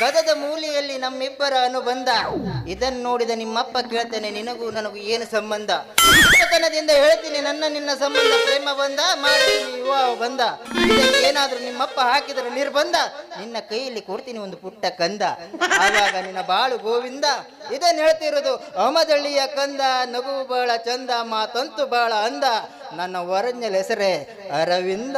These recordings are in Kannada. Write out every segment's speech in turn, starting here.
ಕದದ ಮೂಲೆಯಲ್ಲಿ ನಮ್ಮಿಬ್ಬರ ಅನುಬಂಧ. ಇದನ್ನು ನೋಡಿದ ನಿಮ್ಮಪ್ಪ ಕೇಳ್ತೇನೆ, ನಿನಗೂ ನನಗೂ ಏನು ಸಂಬಂಧ? ಚಿಕ್ಕತನದಿಂದ ಹೇಳ್ತೀನಿ, ನನ್ನ ನಿನ್ನ ಸಂಬಂಧ ಪ್ರೇಮ ಬಂದ ಮಾಡಿ ವಿವಾಹ ಬಂದ. ಇದಕ್ಕೆ ಏನಾದ್ರೂ ನಿಮ್ಮಪ್ಪ ಹಾಕಿದ್ರೆ ನಿರ್ಬಂಧ? ನಿನ್ನ ಕೈಯಲ್ಲಿ ಕೊಡ್ತೀನಿ ಒಂದು ಪುಟ್ಟ ಕಂದ. ಆವಾಗ ನಿನ್ನ ಬಾಳು ಗೋವಿಂದ ಇದನ್ನು ಹೇಳ್ತಿರೋದು, ಅಮದಳ್ಳಿಯ ಕಂದ, ನಗು ಬಹಳ ಚಂದ, ಮಾತಂತು ಬಹಳ ಅಂದ. ನನ್ನ ವರಂಜಲ್ ಹೆಸರೇ ಅರವಿಂದ.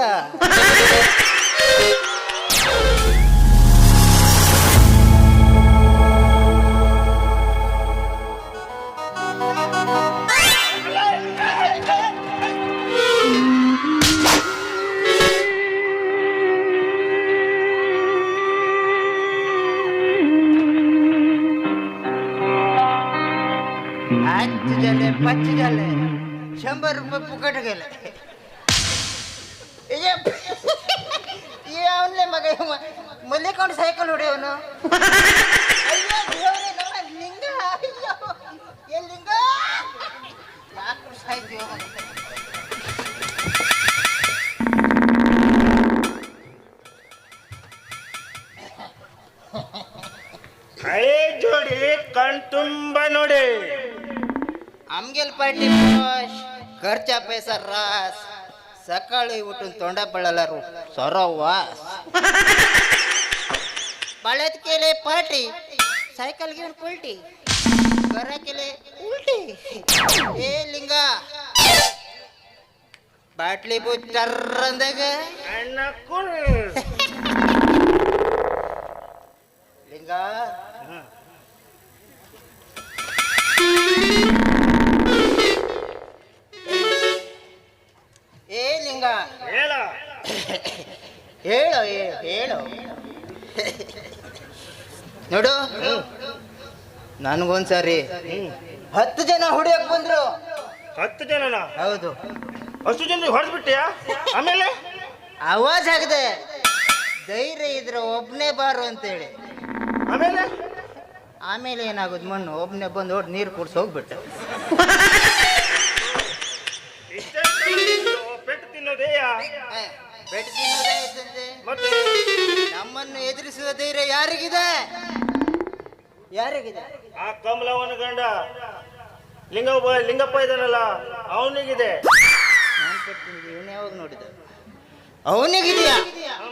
ಶಂಬರ್ ರೂಪಾಯಿ ಪುಕಟ್ गेले ಅವನ್ನೇ ಮಗ ಇವ. ಮಲ್ಲಿಕೊಂಡು ಸೈಕಲ್ ಹೊಡೆಯವನು ಅಯ್ಯೋ ದೇವ್ರೇ, ನಮ್ಮ ಲಿಂಗ ಅಯ್ಯೋ ಏ ಲಿಂಗ ಯಾಕೆ ಸಾಯ್ತೀಯೋ ಮಗ? ಕೈ ಜೋಡಿ ಕಣ್ ತುಂಬ ನೋಡಿ आमगेल पार्टी ಖರ್ಚಾ ಪೈಸ ರಾಸ್ ಸಕಾಳಿ ಊಟ ತೊಂಡ ಬಳ್ಳಲರು ಸೊರವಾಸ್ ಬಳದ ಕೇಳಿ ಪಾಟಿ ಸೈಕಲ್ಗೆ ಉಲ್ಟಿ ಬರ ಕೇಳಿ ಉಲ್ಟಿ. ಏ ಲಿಂಗ. ಬಾಟ್ಲಿ ಬುಟ್ಟರ್ ಅಂದಾಗ. ಲಿಂಗ. ಲಿಂಗ ಹೇಳ. ಹೇಳು ಹೇಳು ನೋಡು. ನನಗೊಂದ್ಸರಿ ಹತ್ತು ಜನ ಹೊಡಿಯಕ್ ಬಂದ್ರು. ಹತ್ತು ಜನನ? ಹೌದು. ಅಷ್ಟು ಜನ ಹೊಡೆದು ಬಿಟ್ಟಿಯಾ ಆಮೇಲೆ? ಆವಾಜ್ ಆಗದೆ ಧೈರ್ಯ ಇದ್ರೆ ಒಬ್ನೇ ಬಾರು ಅಂತೇಳಿ. ಆಮೇಲೆ? ಆಮೇಲೆ ಏನಾಗೋದು ಮಣ್ಣು? ಒಬ್ನೇ ಬಂದು ಹೊಡ್ ನೀರು ಕುಡ್ಸಿ ಹೋಗ್ಬಿಟ್ಟೆ ತಿನ್ನೋದೇಯಾ ಬೆಟ್ ತಿನ್ನೋದೇ ಮತ್ತೆ? ನಮ್ಮನ್ನು ಎದುರಿಸುವ ಧೈರ್ಯ ಯಾರಿಗಿದೆ? ಯಾರಿಗಿದೆ? ಆ ಕಮಲವನ ಗಂಡ. ಲಿಂಗಪ್ಪ ಲಿಂಗಪ್ಪ ಇದಾನಲ್ಲ ಅವನಿಗಿದೆ. ನಾನು ಕೊಡ್ತೀನಿ ಇವನು ಯಾವಾಗ ನೋಡಿದ? ಅವನಿಗಿದೆಯಾ?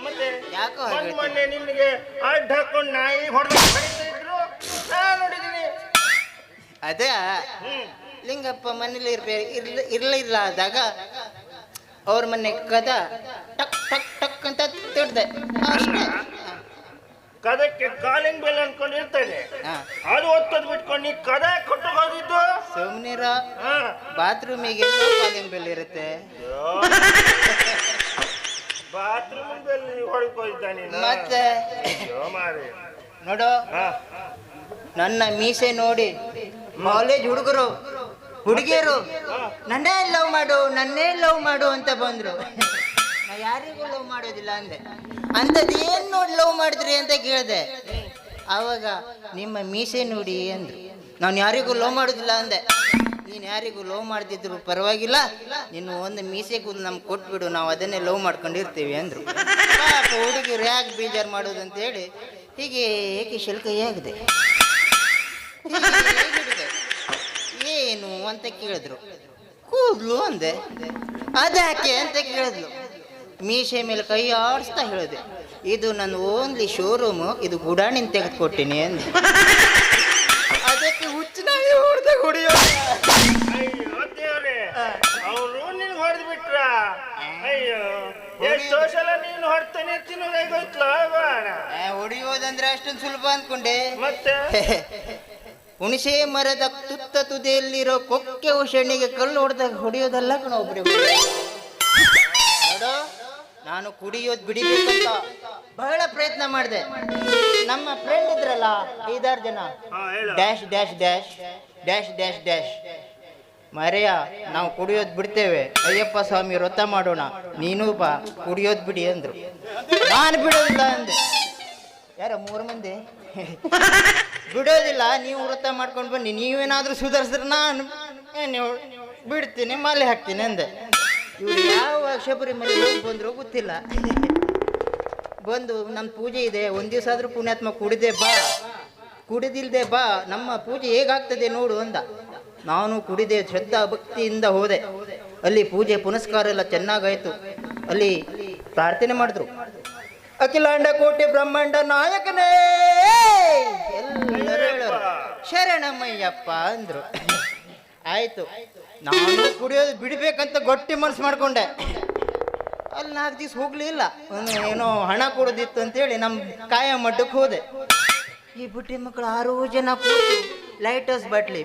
ಮತ್ತೆ? ಯಾಕೋ ಹಾಗೆ ಮೊನ್ನೆ ಮೊನ್ನೆ ಅಡ್ಡ ಹಾಕೊಂಡು ನಾಯಿ ಹೊಡೆದು ಇದ್ರು. ನಾ ನೋಡಿದ್ದೀನಿ ಅದೇ? ಲಿಂಗಪ್ಪ ಮನೇಲಿ ಇರ್ಬೇ ಇರ್ಲ ಇರ್ಲಿಲ್ಲ ಆದಾಗ ಅವ್ರ ಮನೆ ಕದ ಟಕ್ ಟಕ್ ಟಕ್ ಅಂತ ತಿಡ್ದೆ. ಅಷ್ಟೇ. ಕದಕ್ಕೆ ಕಾಲಿಂಗ್ ಬೆಲ್ ಅನ್ಕೊಂಡು ಇರ್ತದೆ ಹಾ. ಅದು ಒತ್ತದ್ ಬಿಟ್ಕೊಂಡು ನೀ ಕದ ಕೊಟ್ಟು ಹೋಗಿದ್ದು? ಸುಮ್ನಿರ. ಬಾತ್ರೂಮಿಗೆ ಕಾಲಿಂಗ್ ಬೆಲ್ ಇರುತ್ತೆ. ಬಾತ್ರೂಮ್ ಬೆಲ್ ಹೊಡ್ಕೊಯ್ದ ನೀನು. ಮತ್ತೆ? ನೋಡು. ನನ್ನ ಮೀಸೆ ನೋಡಿ ಕಾಲೇಜ್ ಹುಡುಗರು ಹುಡುಗಿಯರು, ನನ್ನೇ ಲವ್ ಮಾಡು, ನನ್ನೇ ಲವ್ ಮಾಡು ಅಂತ ಬಂದ್ರು. ನಾ ಯಾರಿಗೂ ಲವ್ ಮಾಡೋದಿಲ್ಲ ಅಂದೆ. ಅಂಥದ್ದು ಏನ್ ನೋಡಿ ಲವ್ ಮಾಡಿದ್ರಿ? ಅಂತ ಕೇಳಿದೆ. ಆವಾಗ ನಿಮ್ಮ ಮೀಸೆ ನೋಡಿ ಅಂದ್ರು. ನಾನು ಯಾರಿಗೂ ಲವ್ ಮಾಡೋದಿಲ್ಲ ಅಂದೆ. ನೀನು ಯಾರಿಗೂ ಲವ್ ಮಾಡ್ತಿದ್ರು ಪರವಾಗಿಲ್ಲ. ನೀನು ಒಂದು ಮೀಸೆ ಕೂದಲು ನಮ್ಗೆ ಕೊಟ್ಬಿಡು, ನಾವು ಅದನ್ನೇ ಲವ್ ಮಾಡ್ಕೊಂಡಿರ್ತೀವಿ ಅಂದ್ರು. ಹುಡುಗಿರು ಯಾಕೆ ಬೇಜಾರು ಮಾಡೋದು ಅಂತ ಹೇಳಿ ಹೀಗೆ ಏಕೆ ಶುಲ್ಕಯಾಗಿದೆ ಹಿಡಿದೆ. ಅಂತ ಕೇಳಿದ್ರು. ಕೂದ್ಲು ಅಂದೆ. ಅದ್ಯಾಕೆ ಅಂತ ಕೇಳಿದ್ಲು. ಮೀಶೆ ಮೇಲೆ ಕೈ ಆಡಿಸ್ತಾ ಹೇಳಿದೆ. ಇದು ನನ್ನ ಓನ್ಲಿ ಶೋರೂಮು ಇದು ಗುಡಾಣಿನ ತೆಗೆದುಕೊಟ್ಟಿನಿ ಅಂದೆ. ಅದಕ್ಕೆ ಹುಚ್ಚಿನ ಹೊಡೆದ ಹೊಡೆಯೋ ಅವರು ನಿನ್ ಹೊಡೆದು ಬಿಟ್ರ? ಅಯ್ಯೋ ನೀನು ಹೊಡ್ತಾನೆ ಹೊಡಿಯೋದಂದ್ರೆ ಅಷ್ಟೊಂದು ಸುಲಭ ಅಂದ್ಕೊಂಡೆ. ಮತ್ತೆ? ಹುಣಸೆ ಮರದ ತುತ್ತ ತುದಿಯಲ್ಲಿರೋ ಕೊಕ್ಕೆ ಉಷಣಿಗೆ ಕಲ್ಲು ಹೊಡೆದಾಗ ಹೊಡೆಯೋದಲ್ಲ ಕಣ ನೋಡು ನಾನು ಕುಡಿಯೋದು ಬಿಡಿಬೇಕಂತ ಬಹಳ ಪ್ರಯತ್ನ ಮಾಡಿದೆ. ನಮ್ಮ ಫ್ರೆಂಡ್ ಇದ್ರಲ್ಲ ಐದಾರು ಜನ. Dash dash dash dash dash dash. ಮರೆಯ ನಾವು ಕುಡಿಯೋದು ಬಿಡ್ತೇವೆ. ಅಯ್ಯಪ್ಪ ಸ್ವಾಮಿ ವ್ರತ ಮಾಡೋಣ. ನೀನು ಬಾ ಕುಡಿಯೋದು ಬಿಡಿ ಅಂದ್ರು. ನಾನು ಬಿಡೋದಿಲ್ಲ ಅಂದೆ. ಯಾರ ಮೂರು ಮಂದಿ? ಬಿಡೋದಿಲ್ಲ, ನೀವು ವ್ರತ ಮಾಡ್ಕೊಂಡು ಬನ್ನಿ. ನೀವೇನಾದರೂ ಸುಧಾರಿಸಿದ್ರೆ ನಾನು ಬಿಡ್ತೀನಿ ಮಾಲೆ ಹಾಕ್ತೀನಿ ಅಂದೆ. ಇವ್ರು ಯಾವ ಶಬರಿ ಮಲೆ ಬಂದ್ರು ಗೊತ್ತಿಲ್ಲ. ಬಂದು ನನ್ನ ಪೂಜೆ ಇದೆ, ಒಂದು ದಿವಸ ಆದರೂ ಪುಣ್ಯಾತ್ಮ ಕುಡಿದೆ ಬಾ. ಕುಡಿದಿಲ್ದೆ ಬಾ, ನಮ್ಮ ಪೂಜೆ ಹೇಗಾಗ್ತದೆ ನೋಡು ಅಂದ. ನಾನು ಕುಡಿದೆ, ಶ್ರದ್ಧಾ ಭಕ್ತಿಯಿಂದ ಹೋದೆ. ಅಲ್ಲಿ ಪೂಜೆ ಪುನಸ್ಕಾರ ಎಲ್ಲ ಚೆನ್ನಾಗಾಯಿತು. ಅಲ್ಲಿ ಪ್ರಾರ್ಥನೆ ಮಾಡಿದ್ರು. ಅಖಿಲಾಂಡ ಕೋಟೆ ಬ್ರಹ್ಮಾಂಡ ನಾಯಕನೇ! ಹೇಳೋರು ಶರಣಮ್ಮಯ್ಯಪ್ಪ ಅಂದ್ರು. ಆಯ್ತು, ನಾನು ಕುಡಿಯೋದು ಬಿಡ್ಬೇಕಂತ ಗಟ್ಟಿ ಮನಸ್ಸು ಮಾಡ್ಕೊಂಡೆ. ಅಲ್ಲಿ ನಾಲ್ಕು ದಿವಸ ಹೋಗಲಿಲ್ಲ. ಏನೋ ಹಣ ಕೊಡೋದಿತ್ತು ಅಂತೇಳಿ ನಮ್ಮ ಕಾಯ ಮಟ್ಟಕ್ಕೆ ಹೋದೆ. ಈ ಬುಟ್ಟಿ ಮಕ್ಕಳು ಆರು ಜನ ಕೂತು ಲೈಟ್ ಹೌಸ್ ಬಾಟ್ಲಿ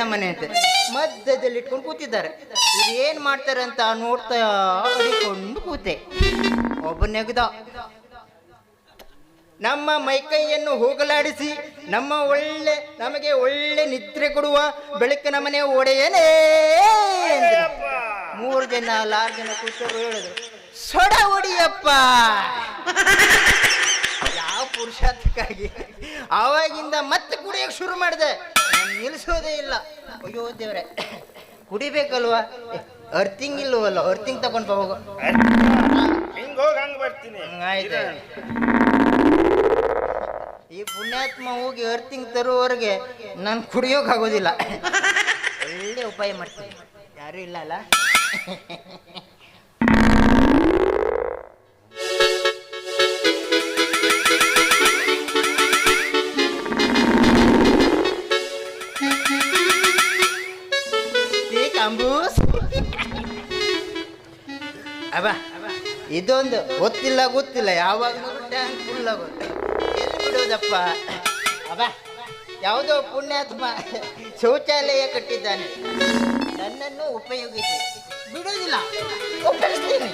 ನಮ್ಮ ಮನೆ ಅಂತ ಮಧ್ಯದಲ್ಲಿ ಇಟ್ಕೊಂಡು ಕೂತಿದ್ದಾರೆ. ಇವ್ರು ಏನು ಮಾಡ್ತಾರೆ ಅಂತ ನೋಡ್ತಾ ಅಡಿಕೊಂಡು ಕೂತೆ. ಒಬ್ಬ ನೆಗ್ದ ನಮ್ಮ ಮೈಕೈಯನ್ನು ಹೋಗಲಾಡಿಸಿ ನಮ್ಮ ಒಳ್ಳೆ ನಮಗೆ ಒಳ್ಳೆ ನಿದ್ರೆ ಕೊಡುವ ಬೆಳಕಿನ ಮನೆ ಒಡೆಯನೇ ಮೂರು ಜನ ಲಾರ್ ಆರು ಜನ ಕೂತರು ಹೇಳಿದ್ರು. ಸೊಡ ಹೊಡಿಯಪ್ಪ. ಯಾವ ಪುರುಷಾರ್ಥಕ್ಕಾಗಿ? ಆವಾಗಿಂದ ಮತ್ತೆ ಕುಡಿಯಕ್ಕೆ ಶುರು ಮಾಡಿದೆ. ನಿಲ್ಲಿಸೋದೇ ಇಲ್ಲ. ಅಯ್ಯೋ ದೇವ್ರೆ ಕುಡಿಬೇಕಲ್ವಾ? ಅರ್ಥಿಂಗ್ ಇಲ್ವಲ್ಲ ಅರ್ಥಿಂಗ್ ತಗೊಂಡ್ ಹೋಗು. ಹಿಂಗ್ ಹೋಗಿ ಹಂಗ್ ಬರ್ತೀನಿ. ಆಯ್ತು. ಈ ಪುಣ್ಯಾತ್ಮ ಹೋಗಿ ಅರ್ಥಿಂಗ್ ತರುವವರೆಗೆ ನಾನು ಕುಡಿಯೋಕ್ಕಾಗೋದಿಲ್ಲ ಒಳ್ಳೆ ಉಪಾಯ ಮಾಡ್ತೀನಿ. ಯಾರು ಇಲ್ಲ ಅಲ್ಲ? ಅಬ್ಬಾ, ಇದೊಂದು ಗೊತ್ತಿಲ್ಲ ಗೊತ್ತಿಲ್ಲ. ಯಾವಾಗ ಟ್ಯಾಂಕ್ ಫುಲ್ ಎಲ್ಲಿ ಬಿಡೋದಪ್ಪ ಅಬ್ಬ ಯಾವುದೋ ಪುಣ್ಯಾತ್ಮ ಶೌಚಾಲಯ ಕಟ್ಟಿದ್ದಾನೆ. ನನ್ನನ್ನು ಉಪಯೋಗಿಸಿ. ಬಿಡೋದಿಲ್ಲ ಉಪಯೋಗಿಸ್ತೀನಿ.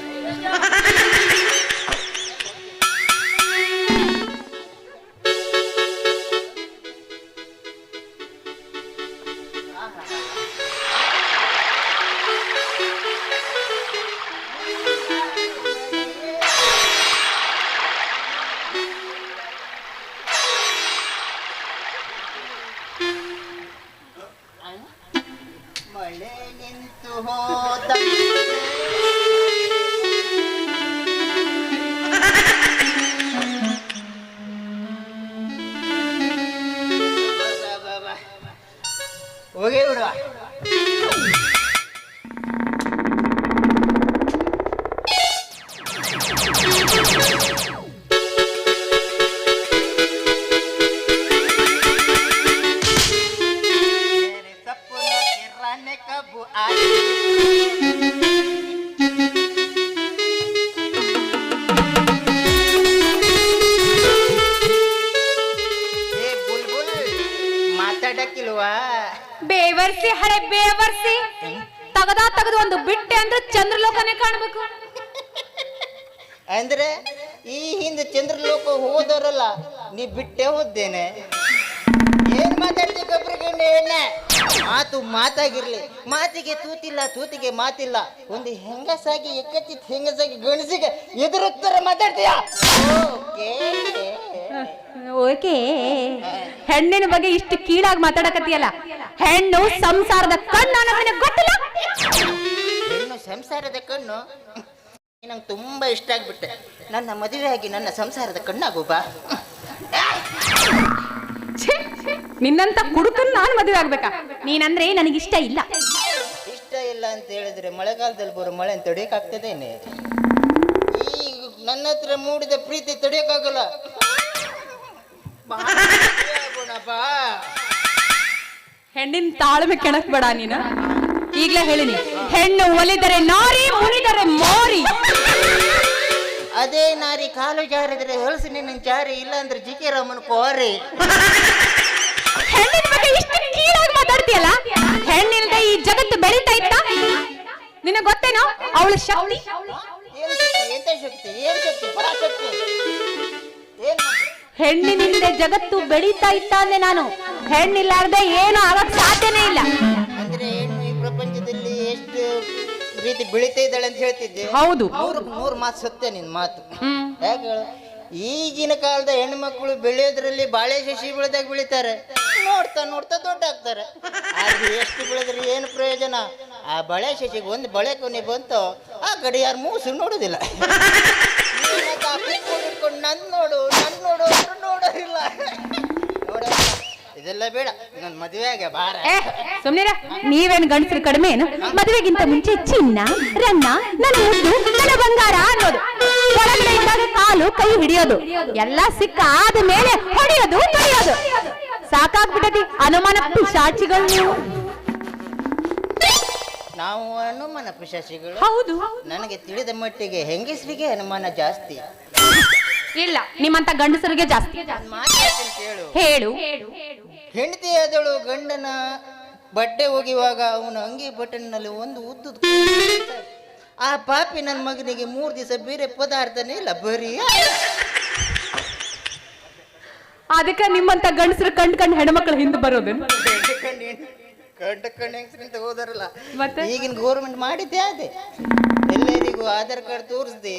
ನೀ ಬಿಟ್ಟೆ ಹೋದ್ದೇನೆ. ಏನ್ ಮಾತಾಡ್ತಿ ಗಬ್ರಿಗಣ್ಣೆ ಎಣ್ಣೆ? ಮಾತು ಮಾತಾಗಿರ್ಲಿ. ಮಾತಿಗೆ ತೂತಿಲ್ಲ ತೂತಿಗೆ ಮಾತಿಲ್ಲ. ಒಂದು ಹೆಂಗಸಾಗಿ ಎಕ್ಕತ್ತಿತ್ ಹೆಂಗಸಾಗಿ ಗಣಸಿಗೆ ಎದುರುತ್ತರ ಮಾತಾಡ್ತೀಯ? ಓಕೆ. ಓಕೆ. ಹೆಣ್ಣಿನ ಬಗ್ಗೆ ಇಷ್ಟು ಕೀಳಾಗಿ ಮಾತಾಡಕತ್ತೀಯಲ್ಲ? ಹೆಣ್ಣು ಸಂಸಾರದ ಕಣ್ಣು ಗೊತ್ತಿಲ್ಲ? ಹೆಣ್ಣು ಸಂಸಾರದ ಕಣ್ಣು? ನಂಗೆ ತುಂಬಾ ಇಷ್ಟ ಆಗ್ಬಿಟ್ಟೆ. ನನ್ನ ಮದುವೆಯಾಗಿ ಆಗಿ ನನ್ನ ಸಂಸಾರದ ಕಣ್ಣಾಗು ಬಾ. ಛೀ, ನಿನ್ನಂತ ಕುಡುಕನ್ ನಾನು ಮದುವೆ ಆಗ್ಬೇಕಾ? ನೀನಂದ್ರೆ ನನಗಿಷ್ಟ ಇಲ್ಲ. ಇಷ್ಟ ಇಲ್ಲ ಅಂತ ಹೇಳಿದ್ರೆ ಮಳೆಗಾಲದಲ್ಲಿ ಬರೋ ಮಳೆ ತಡೆಯೋಕ್ಕಾಗ್ತದೇನೆ? ಈಗ ನನ್ನ ಹತ್ರ ಮೂಡಿದ ಪ್ರೀತಿ ತಡೆಯೋಕ್ಕಾಗಲ್ಲ. ಬಾ, ಮದುವೆ ಆಗೋಣ ಬಾ ಹೆಣ್ಣಿನ ತಾಳ್ಮೆ ಕೆಣಕ್ ಬೇಡ ನೀನು. ಈಗ್ಲೇ ಹೇಳಿನಿ ಹೆಣ್ಣು ಒಲಿದರೆ ನಾರಿ ಮುನಿದರೆ ಮೋರಿ. ಅದೇ ನಾರಿ ಕಾಲು ಜಾರಿದ್ರೆ ಹೊಲಸು ನಿನ್ನ ಜಾರಿ ಇಲ್ಲ ಅಂದ್ರೆ ಜಿ ಕೆ ರಾಮನ್ ಕೋರಿ ಹೆಣ್ಣಿನ ಬಗ್ಗೆ ಇಷ್ಟು ಕೀಳಾಗಿ ಮಾತಾಡ್ತೀಯಲ್ಲ? ಹೆಣ್ಣಿಲ್ದೆ ಈ ಜಗತ್ತು ಬೆಳೀತಾ ಇತ್ತ? ನಿನಗೆ ಗೊತ್ತೇನೋ? ಅವಳ ಶಕ್ತಿ? ಏನ್ ಶಕ್ತಿ? ಎಂತ ಶಕ್ತಿ? ಏನ್ ಶಕ್ತಿ? ಪರಾಶಕ್ತಿ? ಏನ್ ಹೆಣ್ಣಿನಿಂದ ಜಗತ್ತು ಬೆಳೀತಾ ಇತ್ತ ಅಂದೆ ನಾನು. ಹೆಣ್ಣಿಲ್ಲಾರ್ದೆ ಏನು ಆಗಕ್ ಸಾಧ್ಯನೇ ಇಲ್ಲ. ರೀತಿ ಬೆಳಿತಾ ಇದ್ದಾಳೆ ಅಂತ ಹೇಳ್ತಿದ್ದೆ. ಹೌದು. ನೂರು ನೂರು ಮಾತು ಸತ್ಯ ನಿನ್ ಮಾತು. ಯಾಕೆ ಹೇಳು? ಈಗಿನ ಕಾಲದ ಹೆಣ್ಮಕ್ಳು ಬೆಳೆಯೋದ್ರಲ್ಲಿ ಬಾಳೆ ಶಶಿ ಬೆಳೆದಾಗ ಬೆಳಿತಾರೆ. ನೋಡ್ತಾ ನೋಡ್ತಾ ದೊಡ್ಡ ಆಗ್ತಾರೆ ಆದ್ರೆ ಎಷ್ಟು ಬೆಳೆದ್ರೆ ಏನು ಪ್ರಯೋಜನ? ಆ ಬಳೆ ಶಶಿಗೆ ಒಂದು ಬಳೆ ಕೊನೆ ಬಂತು ಆ ಗಡಿಯಾರ ಮೂಸು ನೋಡೋದಿಲ್ಲ. ನನ್ನ ನೋಡು ನನ್ನ ನೋಡು ಅಂದ್ರೂ ನೋಡೋದಿಲ್ಲ ಇದೆಲ್ಲ ಬೇಡ ನನ್ನ ಮದುವೆಗೆ ಬಾರ. ಸುಮ್ನಿರ. ನೀವೇನ್ ಗಂಡಸರು ಕಡಿಮೆ ಏನು? ಮದುವೆಗಿಂತ ಮುಂಚೆ ಚಿನ್ನ ರನ್ನ ನನ್ನ ಮುದ್ದು ನನ್ನ ಬಂಗಾರ ಅನ್ನೋದು. ಒಳಗಡೆ ಇದ್ದಾಗ ಕಾಲು ಕೈ ಹಿಡಿಯೋದು. ಎಲ್ಲ ಸಿಕ್ಕ ಆದ ಮೇಲೆ ಹೊಡೆಯೋದು ಹೊಡೆಯೋದು ಸಾಕಾಗ್ಬಿಟ್ಟತಿ ಅನುಮಾನ ಪಿಶಾಚಿಗಳು ನೀವು. ನಾವು ಅನುಮಾನ ಪಿಶಾಚಿಗಳು. ಹೌದು. ನನಗೆ ತಿಳಿದ ಮಟ್ಟಿಗೆ ಹೆಂಗಸರಿಗೆ ಅನುಮಾನ ಜಾಸ್ತಿ. ಇಲ್ಲ ನಿಮ್ಮಂತ ಗಂಡಸರಿಗೆ ಜಾಸ್ತಿ. ಕೇಳು. ಹೇಳು. ಹೆಂಡತಿ ಆದಳು ಗಂಡನ ಬಟ್ಟೆ ಒಗೆಯುವಾಗ ಅವನ ಅಂಗಿ ಬಟನ್ನಲ್ಲಿ ಒಂದು ಉದ್ದು ಆ ಪಾಪಿ ನನ್ನ ಮಗನಿಗೆ ಮೂರು ದಿವಸ ಬೇರೆ ಪದಾರ್ಥನೇ ಇಲ್ಲ ಬರೀ ಅದಕ್ಕೆ ನಿಮ್ಮಂತ ಗಂಡಸರು ಕಂಡ್ ಕಂಡ್ ಹೆಣ್ಮಕ್ಳು ಹಿಂದೆ ಬರೋದು. ಕಂಡ ಕಣ್ಣ ಹೆಂಗಸ್ರಿಂದ ಹೋದಾರಲ್ಲ ಮತ್ತೆ? ಈಗಿನ ಗೌರ್ಮೆಂಟ್ ಮಾಡಿದ್ದೆ ಅದೇ. ಎಲ್ಲರಿಗೂ ಆಧಾರ್ ಕಾರ್ಡ್ ತೋರಿಸ್ದೆ.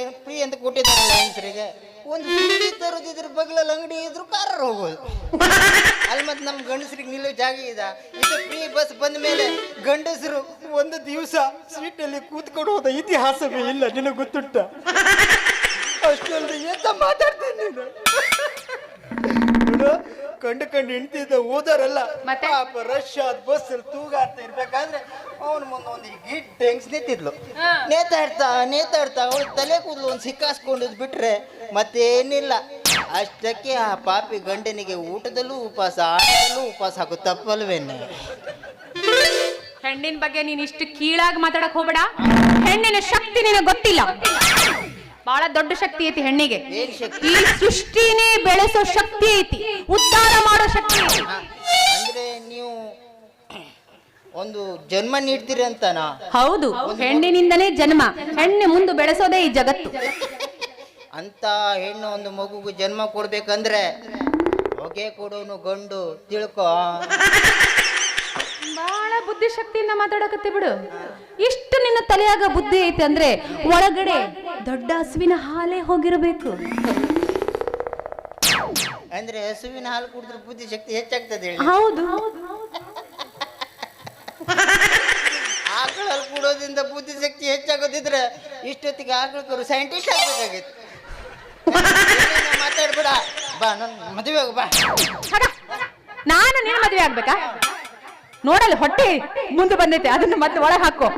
ಎಲ್ಲ ಫ್ರೀ ಅಂತ ಕೊಟ್ಟಿದ್ದಾರಲ್ಲ ಹೆಂಗಸರಿಗೆ? ಒಂದು ಸುಟ್ಟಿ ತರೋದಿದ್ರ ಬಗ್ಲಲ್ಲಿ ಅಂಗಡಿ ಇದ್ರು ಕಾರ್ ಹೋಗೋದು. ಅಲ್ಲಿ ಮತ್ತೆ ನಮ್ಮ ಗಂಡಸರಿಗೆ ನಿಲ್ಲೋ ಜಾಗ ಇದೆ. ಇದು ಫ್ರೀ ಬಸ್ ಬಂದ ಮೇಲೆ ಗಂಡಸರು ಒಂದು ದಿವಸ ಸೀಟಲ್ಲಿ ಕೂತ್ಕೊಂಡು ಹೋದ ಇತಿಹಾಸವೇ ಇಲ್ಲ, ನಿನಗೆ ಗೊತ್ತುಂಟ? ಅಷ್ಟೊಂದು ಎಂತ ಮಾತಾಡ್ತೀನಿ ನೀನು? ಕಂಡು ಕಂಡು ಹಿಂಡ್ತಿದ್ದ ಓದಾರಲ್ಲ ಮತ್ತೆ? ಪಾಪ ರಶ್ ಆದ ಬಸ್ ತೂಗಾಡ್ತಾ ಇರ್ಬೇಕಾದ್ರೆ ಅವನ ಮುಂದೆ ಒಂದು ಗಿಡ್ ಹೆಂಗ್ಸ್ ನಿಂತಿದ್ಲು ನೇತಾಡ್ತಾ ನೇತಾಡ್ತಾ ಅವಳು ತಲೆ ಕೂದಲು ಒಂದು ಸಿಕ್ಕಾಸ್ಕೊಂಡಿದ್ ಬಿಟ್ರೆ ಮತ್ತೇನಿಲ್ಲ. ಅಷ್ಟಕ್ಕೆ ಆ ಪಾಪಿ ಗಂಡನಿಗೆ ಊಟದಲ್ಲೂ ಉಪವಾಸ ಆಟದಲ್ಲೂ ಉಪವಾಸ ಹಾಕೋ ತಪ್ಪಲ್ವೇನೆ ಹೆಣ್ಣಿನ ಬಗ್ಗೆ ನೀನ್ ಇಷ್ಟು ಕೀಳಾಗಿ ಮಾತಾಡಕ್ ಹೋಗ್ಬೇಡ. ಹೆಣ್ಣಿನ ಶಕ್ತಿ ನಿನಗೆ ಗೊತ್ತಿಲ್ಲ. ಬಹಳ ದೊಡ್ಡ ಶಕ್ತಿ ಐತಿ ಹೆಣ್ಣಿಗೆ. ಈ ಸೃಷ್ಟಿನೇ ಬೆಳೆಸೋ ಶಕ್ತಿ ಐತಿ. ಉದ್ಧಾರ ಮಾಡೋ ಶಕ್ತಿ ಐತಿ. ಅಂದ್ರೆ ನೀವು ಒಂದು ಜನ್ಮ ನೀಡ್ತೀರಿ ಅಂತನಾ? ಹೌದು ಹೆಣ್ಣಿನಿಂದನೇ ಜನ್ಮ. ಹೆಣ್ಣು ಮುಂದೆ ಬೆಳೆಸೋದೇ ಈ ಜಗತ್ತು. ಅಂತ ಹೆಣ್ಣು ಒಂದು ಮಗುಗೆ ಜನ್ಮ ಕೊಡ್ಬೇಕಂದ್ರೆ ಹೊಗೆ ಕೊಡೋನು ಗಂಡು ತಿಳ್ಕೊ. ಬಹಳ ಬುದ್ಧಿಶಕ್ತಿಯಿಂದ ಮಾತಾಡಕತ್ತಿ ಬಿಡು. ಇಷ್ಟು ನಿನ್ನ ತಲೆಯಾಗ ಬುದ್ಧಿ ಐತೆ ಅಂದ್ರೆ ಒಳಗಡೆ ದೊಡ್ಡ ಹಸುವಿನ ಹಾಲೇ ಹೋಗಿರಬೇಕು. ಅಂದ್ರೆ ಹಸುವಿನ ಹಾಲು ಕುಡಿದ್ರೆ ಬುದ್ಧಿ ಶಕ್ತಿ ಹೆಚ್ಚಾಗ್ತದೆ ಹೇಳಿ. ಹೌದು. ಆಕಳ ಹಾಲು ಕುಡೋದ್ರಿಂದ ಬುದ್ಧಿ ಶಕ್ತಿ ಹೆಚ್ಚಾಗೋದಿದ್ರೆ ಇಷ್ಟೊತ್ತಿಗೆ ಆಕಳಕರು ಸೈಂಟಿಸ್ಟ್ ಆಗಬೇಕಾಗಿತ್ತು ಏನೇನೋ ಮಾತಾಡ್ಬೇಡ. ಬಾ ನನ್ನ ಮದುವೆ ಬಾ. ಹಾಗ, ನಾನು ನೀನು ಮದುವೆ ಆಗ್ಬೇಕಾ? ನೋಡಲ್ಲ ಹೊಟ್ಟೆ ಮುಂದೆ ಬಂದೈತೆ. ಅದನ್ನ ಮತ್ತೆ ಒಳಗೆ ಹಾಕೋ.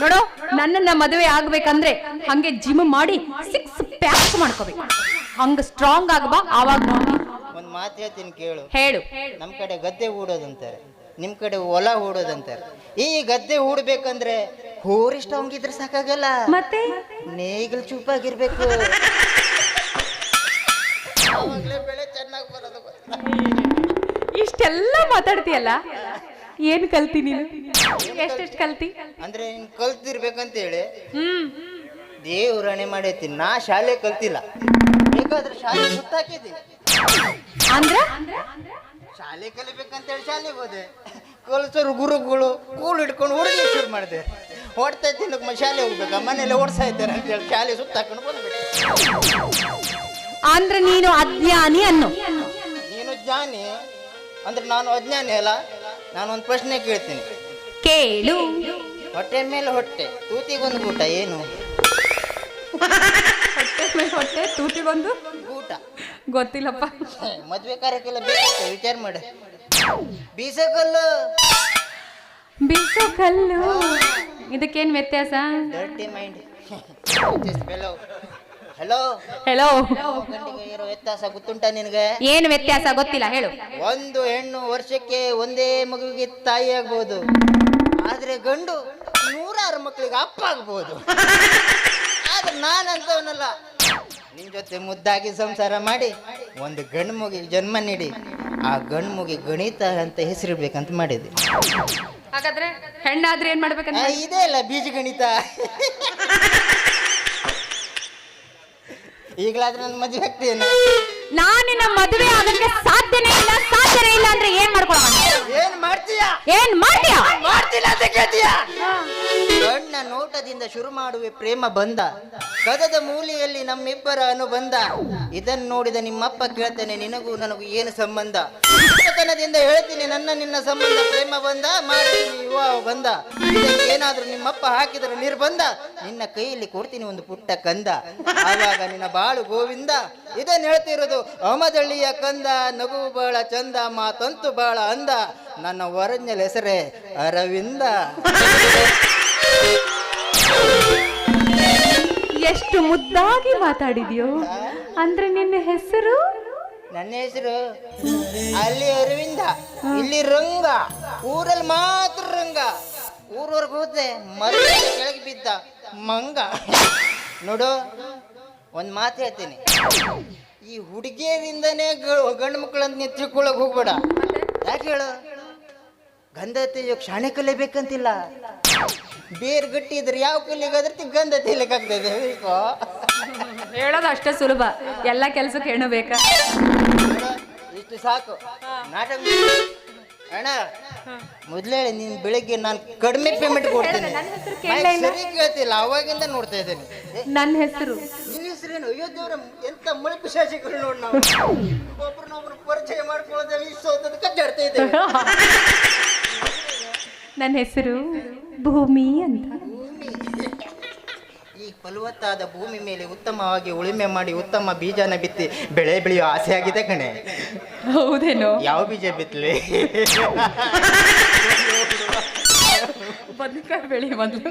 ನೋಡು ನನ್ನನ್ನ ಮದುವೆ ಆಗ್ಬೇಕಂದ್ರೆ ಹಂಗೆ ಜಿಮ್ ಮಾಡಿ ಸಿಕ್ಸ್ ಪ್ಯಾಕ್ ಮಾಡ್ಕೋಬೇಕು. ಹಂಗ ಸ್ಟ್ರಾಂಗ್ ಆಗಬಾ ಆವಾಗ ಒಂದು ಮಾತು ಹೇಳ್ತೀನಿ ಕೇಳು. ಹೇಳು. ನಮ್ಮ ಕಡೆ ಗದ್ದೆ ಹೂಡೋದಂತಾರೆ. ನಿಮ್ಮ ಕಡೆ ಹೊಲ ಹೂಡೋದಂತಾರೆ. ಈ ಗದ್ದೆ ಹೂಡ್ಬೇಕಂದ್ರೆ ಹೋರಿ ಸ್ಟ್ರಾಂಗ್ ಇದ್ರೆ ಸಾಕಾಗಲ್ಲ. ಮತ್ತೆ? ನೇಗಿಲ್ ಚೂಪಾಗಿರ್ಬೇಕು. ಆವಾಗ್ಲೇ ಬೆಳೆ ಚೆನ್ನಾಗಿ ಬರೋದು ಇಷ್ಟೆಲ್ಲ ಮಾತಾಡ್ತೀಯಲ್ಲ? ಏನ್ ಕಲ್ತಿ ನೀನು? ಎಷ್ಟೆಷ್ಟು ಕಲ್ತಿ? ಅಂದ್ರೆ ನೀನ್ ಕಲ್ತಿರ್ಬೇಕಂತೇಳಿ. ಹ್ಮ್. ದೇವ್ರಣೆ ಮಾಡೈತಿ ನಾ ಶಾಲೆ ಕಲ್ತಿಲ್ಲ. ಬೇಕಾದ್ರೆ ಶಾಲೆ ಸುತ್ತಾಕಿದ್ದೀನಿ ಅಂದ್ರೆ? ಶಾಲೆ ಕಲಿಬೇಕಂತೇಳಿ ಶಾಲೆಗೆ ಹೋದೆ. ಕಲ್ಸೋರು ಗುರುಗಳು ಕೂಲ್ ಹಿಡ್ಕೊಂಡು ಹುಡುಗಿ ಶುರು ಮಾಡಿದೆ. ಹೊಡ್ತಾ ತಿನ್ನಕ್ಕೆ ಶಾಲೆ ಹೋಗ್ಬೇಕು? ಮನೇಲಿ ಓಡ್ಸಾ ಇದ್ದಾರೆ ಅಂತೇಳಿ ಶಾಲೆ ಸುತ್ತಾಕೊಂಡು ಬಂದ್ಬಿಟ್ಟೆ. ಅಂದ್ರೆ ನೀನು ಅಜ್ಞಾನಿ ಅನ್ನು. ನೀನು ಜ್ಞಾನಿ? ಅಂದ್ರೆ ನಾನು ಅಜ್ಞಾನಿ ಅಲ್ಲ? ನಾನು ಒಂದು ಪ್ರಶ್ನೆ ಕೇಳ್ತೀನಿ. ಕೇಳು. ಹೊಟ್ಟೆ ಮೇಲೆ ಹೊಟ್ಟೆ ತೂತಿಗೊಂದು ಊಟ ಏನು? ಹೊಟ್ಟೆ ಮೇಲೆ ಹೊಟ್ಟೆ ತೂತಿಗೊಂದು ಊಟ. ಗೊತ್ತಿಲ್ಲಪ್ಪ. ಮದ್ವೆ ಕಾರ್ಯಕ್ಕೆಲ್ಲ ಬೇಕಾಗ್ತದೆ ವಿಚಾರ ಮಾಡಿ. ಬೀಸಕಲ್ಲು. ಬೀಸೋ ಕಲ್ಲು ಇದಕ್ಕೇನ್ ವ್ಯತ್ಯಾಸ? ಡರ್ಟಿ ಮೈಂಡ್ ಹಲೋ ಹೆಲೋ ಗಂಡಿಗೆ ಇರೋ ವ್ಯತ್ಯಾಸ ಗೊತ್ತುಂಟ ನಿನಗೆ? ಏನು ವ್ಯತ್ಯಾಸ ಗೊತ್ತಿಲ್ಲ ಹೇಳು. ಒಂದು ಹೆಣ್ಣು ವರ್ಷಕ್ಕೆ ಒಂದೇ ಮಗುವಿಗೆ ತಾಯಿ ಆಗ್ಬೋದು. ಆದ್ರೆ ಗಂಡು ನೂರಾರು ಮಕ್ಕಳಿಗೆ ಅಪ್ಪ ಆಗ್ಬೋದು. ಆದ್ರೆ ನಾನಂತವನಲ್ಲ? ನಿನ್ ಜೊತೆ ಮುದ್ದಾಗಿ ಸಂಸಾರ ಮಾಡಿ ಒಂದು ಗಂಡು ಜನ್ಮ ನೀಡಿ ಆ ಗಂಡು ಮುಗಿ ಗಣಿತ ಅಂತ ಹೆಸರಿಡ್ಬೇಕಂತ ಮಾಡಿದೆ. ಹಾಗಾದ್ರೆ ಹೆಣ್ಣಾದ್ರೆ ಏನ್ ಮಾಡ್ಬೇಕಂತ ಆ, ಇದೇ ಅಲ್ಲ ಬೀಜ ಗಣಿತ. ಈಗಲಾದ್ರೆ ನನ್ನ ಮದುವೆ ಆಗ್ತೀನಿ ನಾನಿನ್ನ ಮದುವೆ ಆಗಕ್ಕೆ ಸಾಧ್ಯನೇ ಇಲ್ಲ ಸಾಧ್ಯನೇ ಇಲ್ಲ ಅಂದ್ರೆ ಏನ್ ಮಾಡ್ಕೊಳ್ಳೋಣ ಏನ್ ಮಾಡ್ತೀಯಾ? ಏನ್ ಮಾಡ್ತೀಯ? ಮಾಡ್ತಿಲ್ಲ ಅಂತ ಕೇಳ್ತೀಯಾ? ಗಂಡ ಕಣ್ಣ ನೋಟದಿಂದ ಶುರು ಮಾಡುವೆ ಪ್ರೇಮ ಬಂದ. ಕದದ ಮೂಲೆಯಲ್ಲಿ ನಮ್ಮಿಬ್ಬರ ಅನುಬಂಧ. ಇದನ್ನು ನೋಡಿದ ನಿಮ್ಮಪ್ಪ ಕೇಳ್ತೇನೆ, ನಿನಗೂ ನನಗೂ ಏನು ಸಂಬಂಧ? ಚಿಕ್ಕತನದಿಂದ ಹೇಳ್ತೀನಿ, ನನ್ನ ನಿನ್ನ ಸಂಬಂಧ ಪ್ರೇಮ ಬಂದ, ಮಾಡಿ ಯುವ ಬಂದ. ಇದಕ್ಕೆ ಏನಾದ್ರೂ ನಿಮ್ಮಪ್ಪ ಹಾಕಿದರೆ ನಿರ್ಬಂಧ? ನಿನ್ನ ಕೈಯಲ್ಲಿ ಕೊಡ್ತೀನಿ ಒಂದು ಪುಟ್ಟ ಕಂದ. ಆವಾಗ ನಿನ್ನ ಬಾಳು ಗೋವಿಂದ. ಇದನ್ನು ಹೇಳ್ತಿರೋದು ಅಹಮದಳ್ಳಿಯ ಕಂದ, ನಗು ಬಾಳ ಚಂದ, ಮಾತಂತು ಬಾಳ ಅಂದ. ನನ್ನ ಒರಿಜಿನಲ್ ಹೆಸರೇ ಅರವಿಂದ. ಎಷ್ಟು ಮುದ್ದಾಗಿ ಮಾತಾಡಿದ್ಯೋ? ಅಂದ್ರೆ ನಿನ್ನ ಹೆಸರು? ನನ್ನ ಹೆಸರು ಅಲ್ಲಿ ಅರವಿಂದ, ಇಲ್ಲಿ ರಂಗ, ಊರಲ್ಲಿ ಮಾತ್ರ ರಂಗ. ಊರವರೆಗೆ ಹೋದೆ ಮರ ಕೆಳಗೆ ಬಿದ್ದ ಮಂಗ. ನೋಡು, ಒಂದು ಮಾತು ಹೇಳ್ತೀನಿ. ಈ ಹುಡುಗಿಯರಿಂದನೇ ಗಂಡು ಮಕ್ಕಳಂತ ನೀವು ತಿಳ್ಕೊಳಕ್ ಹೋಗ್ಬೇಡ. ಯಾಕೆ ಹೇಳು? ಗಂಧ ತೆಗಿಯೋಕೆ ಕಲಿಬೇಕಂತಿಲ್ಲ ಬೇರ್ ಗಟ್ಟಿ ಇದ್ರೆ ಯಾವ ಕಲ್ಲಿಗೆ ಗಂಧ ತೆಗಿಲಿಕ್ಕಾಗ್ತದೆ ಹೇಳ್ಕೋ ಹೇಳೋದು ಅಷ್ಟೇ ಸುಲಭ. ಎಲ್ಲ ಕೆಲಸಕ್ಕೆ ಹೆಣ್ಣು ಬೇಕಾ. ಇಷ್ಟು ಸಾಕು. ನಾಟಕ ಅಣ್ಣ ಮೊದ್ಲೇ ಹೇಳಿ ನೀನ್ ಬೆಳಿಗ್ಗೆ ನಾನು ಕಡಿಮೆ ಪೇಮೆಂಟ್ ಕೊಡ್ತೀನಿ. ಸರಿ ಕೇಳ್ತಿಲ್ಲ ಅವಾಗಿಂದ ನೋಡ್ತಾ ಇದ್ದೇನೆ. ನನ್ನ ಹೆಸರು. ನಿನ್ನ ಹೆಸರೇನು? ಅಯ್ಯೋ ದೇವ್ರ ಎಂತ ಮುಳುಪು ಶಾಸಕರು ನೋಡಿ ನಾವು. ಒಬ್ರನ್ನೊಬ್ರು ಪರಿಚಯ ಮಾಡ್ಕೊಳ್ಳೋದೇ ಇಷ್ಟೊಂದು ಕಚ್ಚಾಡ್ತಾ ಇದ್ದೇವೆ. ನನ್ನ ಹೆಸರು. ಭೂಮಿ ಅಂತ. ಈ ಫಲವತ್ತಾದ ಭೂಮಿ ಮೇಲೆ ಉತ್ತಮವಾಗಿ ಉಳುಮೆ ಮಾಡಿ ಉತ್ತಮ ಬೀಜನ ಬಿತ್ತಿ ಬೆಳೆ ಬೆಳೆಯೋ ಆಸೆ ಆಗಿದೆ ಕಣೆ. ಹೌದೇನೋ? ಯಾವ ಬೀಜ ಬಿತ್ತಲಿ ಬದುಕ ಬೆಳಿ ಮೊದಲು.